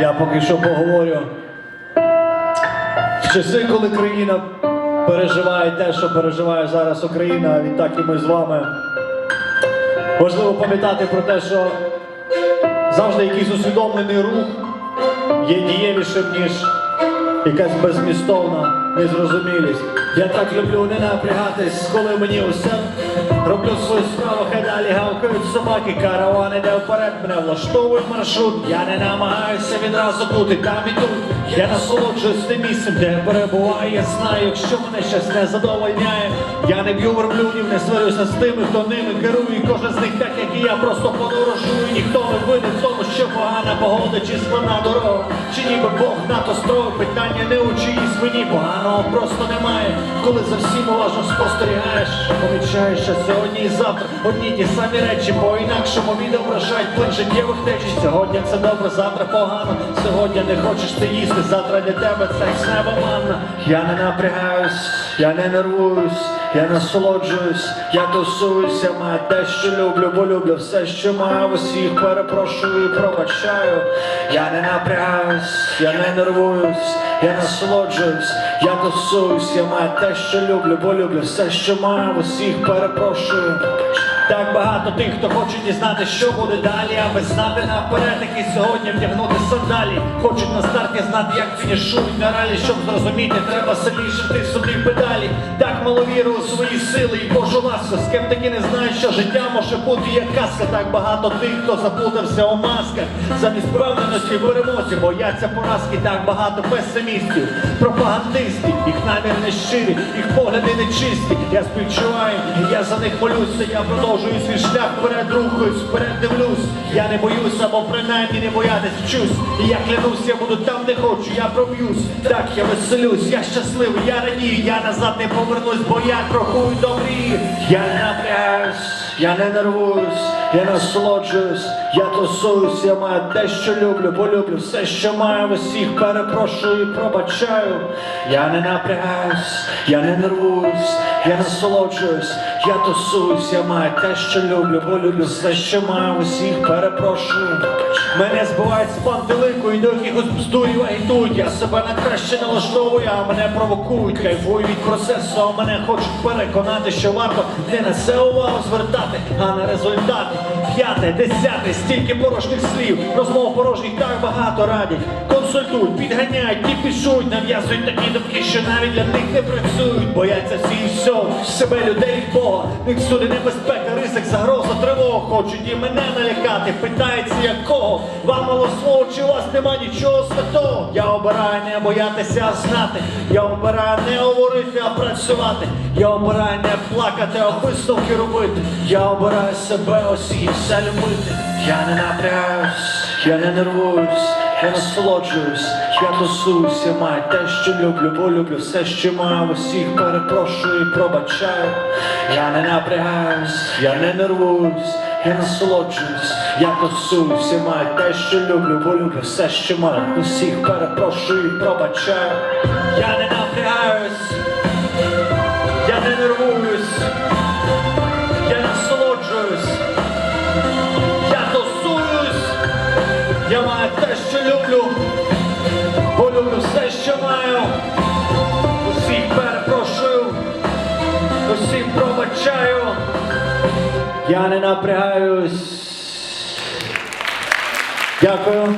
Я поки що поговорю. В часи, коли країна переживає те, що переживає зараз Україна, а відтак і ми з вами. Важливо пам'ятати про те, що завжди якийсь усвідомлений рух є дієвішим, ніж якась безмістовна незрозумілість. Я так люблю не напрягатись, коли мені усе роблю свою справу, хай далі гавкають собаки, караван іде вперед, мене влаштовують маршрут. Я не намагаюся відразу бути там і тут. Я насолоджуюсь тим місцем, де перебуваю. Я знаю, якщо мене щось не задовольняє, я не б'ю верблюдів, не сварюся з тими, хто ними керує. Кожен з них, так як і я, просто подорожую. Ніхто не винен в тому, що погана погода чи складна дорога. Чи ніби Бог НАТО строїв питання не у чиїсь мені поганого просто немає. Коли за всім уважно спостерігаєш, помічаєш, що сьогодні і завтра одні ті самі речі по-інакшому відображають плин життєвих течій. Сьогодні це добре, завтра погано. Сьогодні не хочеш ти їсти, завтра для тебе це неба манна. Я не напрягаюсь, я не нервуюсь, я насолоджуюсь, я тусуюся, маю те, що люблю, бо люблю все, що маю усіх, перепрошую і пробачаю. Я не напрягаюсь, я не нервуюсь, я насолоджуюсь, я тусуюсь, я маю те, що люблю, бо люблю все, що маю усіх, перепрошую. Так багато тих, хто хоче дізнати, що буде далі, аби знати наперед, які сьогодні вдягнути сандалі. Хочуть на старті знати, як фінішують на ралі, щоб зрозуміти, треба сильніше ти собі педалі. Так мало віри у свої сили і Божу ласку. Скептики не знають, що життя може бути як казка. Так багато тих, хто заплутався у масках. Замість впевненості перемозі бояться поразки. Так багато песимістів, пропагандистів, їх намір не щирі, їх погляди не чисті. Я співчуваю, я за них молюся. Я продовжую свій шлях вперед рухаюсь, вперед дивлюсь. Я не боюся, або принаймні не боятись вчусь. І я клянусь, я буду там, де хочу, я проб'юсь. Так, я веселюсь, я щасливий, я радію, я назад не повернусь, бо я крокую до мрії. Я не напрягаюсь, я не нервуюсь, я насолоджуюсь, я тусуюсь, я маю те, що люблю, бо люблю все, що маю усіх, перепрошую і пробачаю. Я не напрягаюсь, я не нервуюсь, я насолоджуюсь, я тусуюсь, я маю те, що люблю, бо люблю все, що маю усіх, перепрошую. Мене збивають з пантелику і до якихось бздурів агітують. Я себе на краще налаштовую, а мене провокують, кайфую від процесу, а мене хочуть переконати, що варто не на це увагу звертати, а на результати. П'яте, десяте, стільки порожніх слів, розмов порожніх так багато радять. Консультують, підганяють, кіпішують, нав'язують такі думки, що навіть для них не працюють. Бояться всі і всього, себе людей від Бога. Всюди небезпека, ризик, загроза, тривога. Хочуть і мене налякати. Питається якого? Вам мало свого, чи у вас нема нічого святого? Я обираю не боятися, знати. Я обираю не говорити, а працювати. Я обираю не плакати, а висновки робити. Я обираю себе ось і все любити. Я не напрягаюсь, я не нервуюсь, я насолоджуюсь, я тусуюсь, я маю те, що люблю, бо люблю все, що маю. Усіх, перепрошую і пробачаю. Я не напрягаюсь, я не нервуюсь, я насолоджуюсь, я тусуюсь, я маю те, що люблю, бо люблю все, що маю. Усіх, перепрошую і пробачаю. Я не напрягаюсь, я не нервуюсь, що люблю, бо люблю все, що маю. Усіх перепрошую, усім пробачаю. Я не напрягаюсь. Дякую.